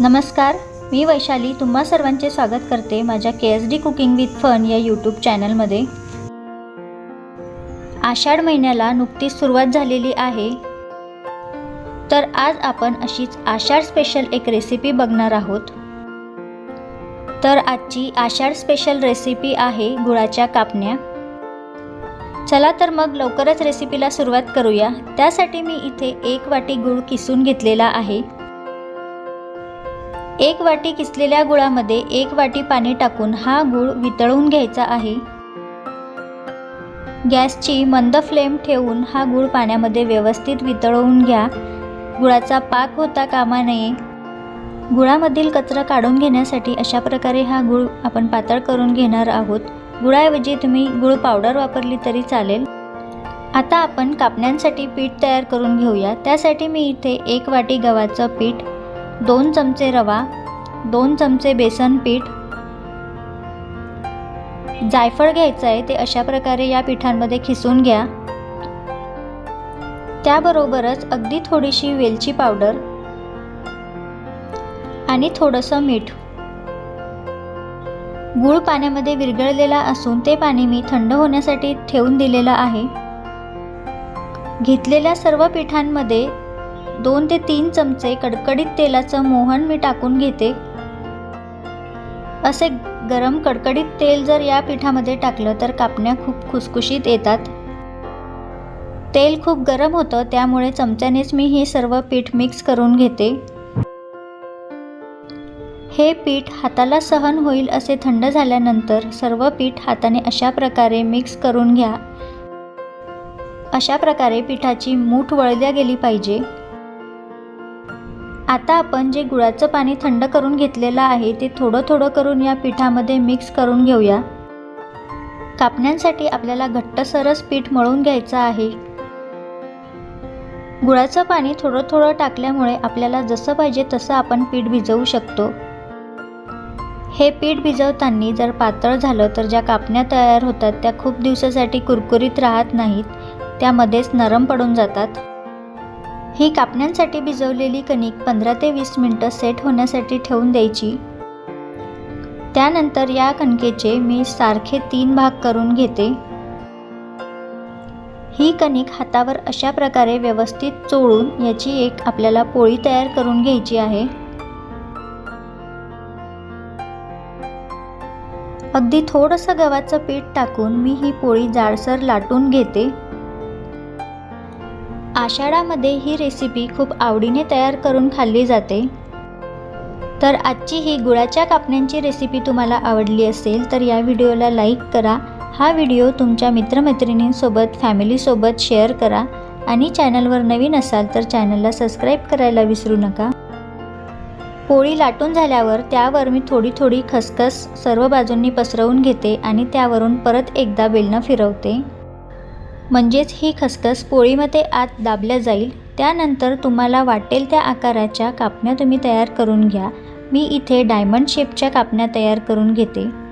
नमस्कार मी वैशाली तुम्हा सर्वांचे स्वागत करते माझ्या K S D cooking with fun या यूट्यूब चॅनलमध्ये. आषाढ महिन्याला नुकतीच सुरुवात झालेली आहे. तर आज आपण अशीच आषाढ स्पेशल एक रेसिपी बघणार आहोत. तर आजची आषाढ स्पेशल रेसिपी आहे गुळाच्या कापण्या. चला तर मग लवकरच रेसिपीला सुरुवात करूया. त्यासाठी मी इथे एक वाटी गूळ किसून घेतलेला आहे. एक वाटी किसलेल्या गुळामध्ये एक वाटी पाणी टाकून हा गूळ वितळवून घ्यायचा आहे. गॅसची मंद फ्लेम ठेवून हा गूळ पाण्यामध्ये व्यवस्थित वितळवून घ्या. गुळाचा पाक होता कामा नये. गुळामधील कचरा काढून घेण्यासाठी अशा प्रकारे हा गूळ आपण पातळ करून घेणार आहोत. गुळाऐवजी तुम्ही गूळ पावडर वापरली तरी चालेल. आता आपण कापण्यांसाठी पीठ तयार करून घेऊया. त्यासाठी मी इथे एक वाटी गव्हाचं पीठ दोन चमचे रवा दोन चमचे बेसन पीठ. जायफळ घ्यायचं आहे ते अशा प्रकारे या पिठांमध्ये खिसून घ्या. त्याबरोबरच अगदी थोडीशी वेलची पावडर आणि थोडंसं मीठ. गूळ पाण्यामध्ये विरघळलेला असून ते पाणी मी थंड होण्यासाठी ठेवून दिलेलं आहे. घेतलेल्या सर्व पिठांमध्ये दोन ते तीन चमचे कडकडीत तेलाचं मोहन मी टाकून घेते. असे गरम कडकडीत तेल जर या पिठामध्ये टाकलं तर कापण्या खूप खुसखुशीत येतात. तेल खूप गरम होतं त्यामुळे चमच्यानेच मी हे सर्व पीठ मिक्स करून घेते. हे पीठ हाताला सहन होईल असे थंड झाल्यानंतर सर्व पीठ हाताने अशा प्रकारे मिक्स करून घ्या. अशा प्रकारे पिठाची मूठ वळल्या गेली पाहिजे. आता आपण जे गुळाचं पाणी थंड करून घेतलेलं आहे ते थोडं थोडं करून या पिठामध्ये मिक्स करून घेऊया. कापण्यांसाठी आपल्याला घट्टसरस पीठ मळून घ्यायचं आहे. गुळाचं पाणी थोडं थोडं टाकल्यामुळे आपल्याला जसं पाहिजे तसं आपण पीठ भिजवू शकतो. हे पीठ भिजवताना जर पातळ झालं तर ज्या कापण्या तयार होतात त्या खूप दिवसासाठी कुरकुरीत राहत नाहीत. त्यामध्येच नरम पडून जातात. ही कापण्यांसाठी भिजवलेली कणिक पंधरा ते वीस मिनटं सेट होण्यासाठी ठेवून द्यायची. त्यानंतर या कणकेचे मी सारखे तीन भाग करून घेते. ही कणिक हातावर अशा प्रकारे व्यवस्थित चोळून याची एक आपल्याला पोळी तयार करून घ्यायची आहे. अगदी थोडंसं गव्हाचं पीठ टाकून मी ही पोळी जाडसर लाटून घेते. आषाढामध्ये ही रेसिपी खूप आवडीने तयार करून खाल्ली जाते. तर आजची ही गुळाच्या कापण्यांची रेसिपी तुम्हाला आवडली असेल तर या व्हिडिओला लाईक करा. हा व्हिडिओ तुमच्या मित्रमैत्रिणींसोबत फॅमिलीसोबत शेअर करा. आणि चॅनलवर नवीन असाल तर चॅनलला सबस्क्राईब करायला विसरू नका. पोळी लाटून झाल्यावर त्यावर मी थोडी थोडी खसखस सर्व बाजूंनी पसरवून घेते आणि त्यावरून परत एकदा बेलणं फिरवते. म्हणजेच ही खसखस पोळीमध्ये आत दाबल्या जाईल. त्यानंतर तुम्हाला वाटेल त्या आकाराच्या कापण्या तुम्ही तयार करून घ्या. मी इथे डायमंड शेपच्या कापण्या तयार करून घेते.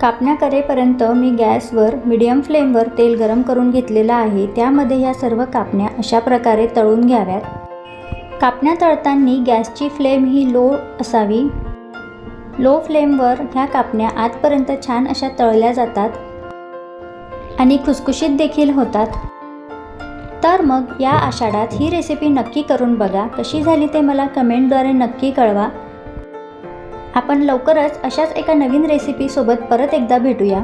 कापण्या करेपर्यंत मी गॅसवर मीडियम फ्लेमवर तेल गरम करून घेतलेलं आहे. त्यामध्ये ह्या सर्व कापण्या अशा प्रकारे तळून घ्याव्यात. कापण्या तळताना गॅसची फ्लेम ही लो असावी. लो फ्लेमवर ह्या कापण्या आतपर्यंत छान अशा तळल्या जातात आणि खुसखुशीत देखील होतात. तर मग या आषाढात ही रेसिपी नक्की करून बघा. कशी झाली ते मला कमेंटद्वारे नक्की कळवा. आपण लवकरच अशाच एका नवीन रेसिपीसोबत परत एकदा भेटूया.